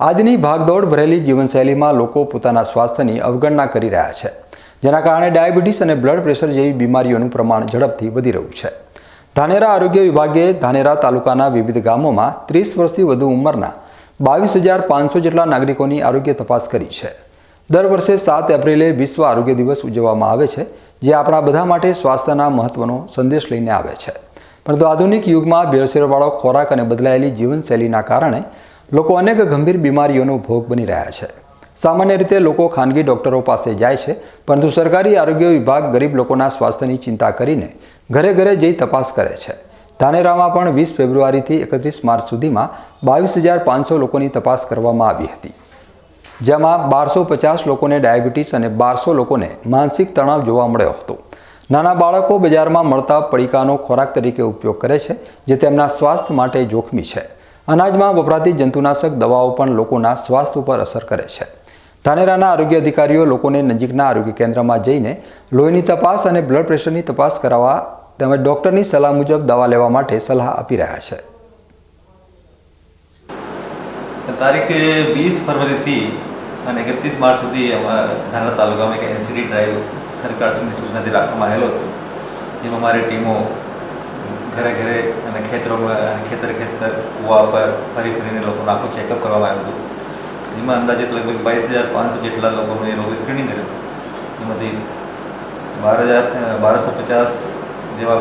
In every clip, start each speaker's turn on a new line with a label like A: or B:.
A: આજની ભાગદોડ ભરેલી જીવનશૈલીમાં લોકો પોતાના સ્વાસ્થ્યની અવગણના કરી રહ્યા છે, જેના કારણે ડાયાબિટીસ અને બ્લડ પ્રેશર જેવી બીમારીઓનું પ્રમાણ ઝડપથી વધી રહ્યું છે. ધાનેરા આરોગ્ય વિભાગે ધાનેરા તાલુકાના વિવિધ ગામોમાં ત્રીસ વર્ષથી વધુ ઉંમરના બાવીસ હજાર પાંચસો જેટલા નાગરિકોની આરોગ્ય તપાસ કરી છે. દર વર્ષે સાત એપ્રિલે વિશ્વ આરોગ્ય દિવસ ઉજવવામાં આવે છે, જે આપણા બધા માટે સ્વાસ્થ્યના મહત્વનો સંદેશ લઈને આવે છે. પરંતુ આધુનિક યુગમાં ભેળસેળવાળો ખોરાક અને બદલાયેલી જીવનશૈલીના કારણે લોકો અનેક ગંભીર બીમારીઓનો ભોગ બની રહ્યા છે. સામાન્ય રીતે લોકો ખાનગી ડોક્ટરો પાસે જાય છે, પરંતુ સરકારી આરોગ્ય વિભાગ ગરીબ લોકોના સ્વાસ્થ્યની ચિંતા કરીને ઘરે ઘરે જઈ તપાસ કરે છે. ધાનેરામાં પણ વીસ ફેબ્રુઆરીથી એકત્રીસ માર્ચ સુધીમાં બાવીસ હજાર પાંચસો લોકોની તપાસ કરવામાં આવી હતી. જેમાં બારસો પચાસ લોકોને ડાયાબિટીસ અને બારસો લોકોને માનસિક તણાવ જોવા મળ્યો હતો. નાના બાળકો બજારમાં મળતા પડીકાનો ખોરાક તરીકે ઉપયોગ કરે છે, જે તેમના સ્વાસ્થ્ય માટે જોખમી છે. અનાજમાં વપરાતી જંતુનાશક દવાઓ પણ લોકોના સ્વાસ્થ્ય ઉપર અસર કરે છે. ધાનેરાના આરોગ્ય અધિકારીઓ લોકોને નજીકના આરોગ્ય કેન્દ્રમાં જઈને લોહીની તપાસ અને બ્લડ પ્રેશરની તપાસ કરાવવા તેમજ ડૉક્ટરની સલાહ મુજબ દવા લેવા માટે સલાહ આપી રહ્યા છે.
B: તારીખ વીસ ફરવરીથી અને એકત્રીસ માર્ચ સુધી ધાનેરા તાલુકામાં એક એનસીડી ડ્રાઈવ સરકાર સૂચનાથી રાખવામાં આવેલો હતો. જેમાં અમારી ટીમો ઘરે ઘરે અને ખેતરોમાં ખેતર ખેતર કુવા પર ફરી ફરીને લોકોનું આખું ચેકઅપ કરવામાં આવ્યું હતું. એમાં અંદાજિત લગભગ બાવીસ હજાર પાંચસો જેટલા લોકોને એ લોકો સ્ક્રીનિંગ કર્યું હતું. એમાંથી બાર હજાર બારસો પચાસ જેવા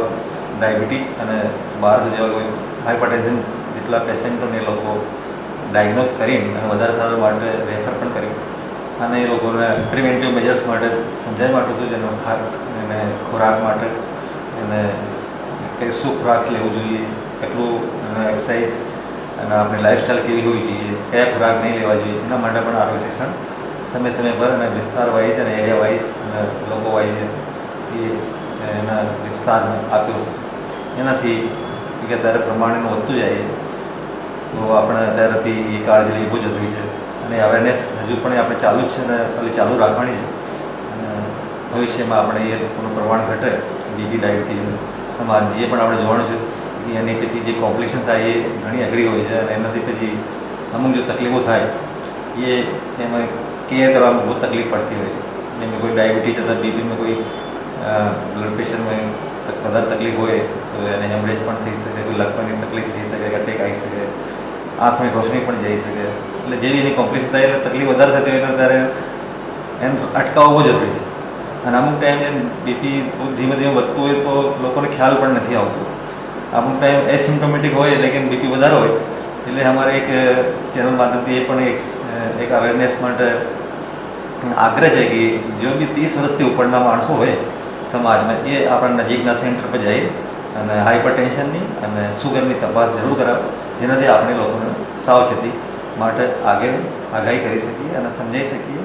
B: ડાયાબિટીસ અને બારસો જેવા કોઈ હાઇપરટેન્શન જેટલા પેશન્ટોને એ લોકો ડાયગ્નોસ કરીને અને વધારે સારવાર માટે રેફર પણ કર્યું. અને એ લોકોને પ્રિવેન્ટિવ મેજર્સ માટે સમજાવવા માટે હતું, જેનો ખોરાક માટે અને કે શું ખોરાક લેવું જોઈએ, કેટલું એના એક્સરસાઇઝ અને આપણી લાઇફસ્ટાઇલ કેવી હોવી જોઈએ, કયા ખોરાક નહીં લેવા જોઈએ, એના માટે પણ આરોગ્ય શિક્ષણ સમય સમય પર અને વિસ્તાર વાઇઝ અને એરિયા વાઇઝ અને લોકો વાઇઝ એ એના વિસ્તારને આપ્યો. એનાથી કે અત્યારે પ્રમાણેનું વધતું જાય તો આપણે અત્યારેથી એ કાળજી લેવી બહુ જરૂરી છે. અને અવેરનેસ હજુ પણ આપણે ચાલુ જ છે અને ચાલુ રાખવાની છે અને ભવિષ્યમાં આપણે એ લોકોનું પ્રમાણ ઘટે બીપી ડાયાબિટીસ સમાન એ પણ આપણે જોવાનું છે કે એની પછી જે કોમ્પ્લિકેશન થાય એ ઘણી અઘરી હોય છે અને એનાથી પછી અમુક જો તકલીફો થાય, એ એમાં કેર કરવામાં બહુ તકલીફ પડતી હોય છે. જેમ કોઈ ડાયાબિટીસ અથવા બીપીમાં કોઈ બ્લડ પ્રેશરમાં વધારે તકલીફ હોય, તો એને હેમરેજ પણ થઈ શકે, કોઈ લખવાની તકલીફ થઈ શકે અટેક આવી શકે, આંખની રોશની પણ જઈ શકે. એટલે જેવી એની કોમ્પ્લિકેશન થાય, એટલે તકલીફ વધારે થતી હોય ત્યારે એને અટકાવવો જરૂરી છે. અને અમુક ટાઈમ બીપી ધીમે ધીમે વધતું હોય તો લોકોને ખ્યાલ પણ નથી આવતો. અમુક ટાઈમ એસિમ્ટોમેટિક હોય એટલે બીપી વધારે હોય, એટલે અમારે એક ચેનલ માધ્યમથી એ પણ એક એક અવેરનેસ માટે આગ્રહ છે કે જો બી ત્રીસ વર્ષથી ઉપરના માણસો હોય સમાજમાં, એ આપણા નજીકના સેન્ટર પર જાય અને હાઇપર ટેન્શનની અને સુગરની તપાસ જરૂર કરાવો, જેનાથી આપણે લોકોને સાવચેતી માટે આગળ આગાહી કરી શકીએ અને સમજાવી શકીએ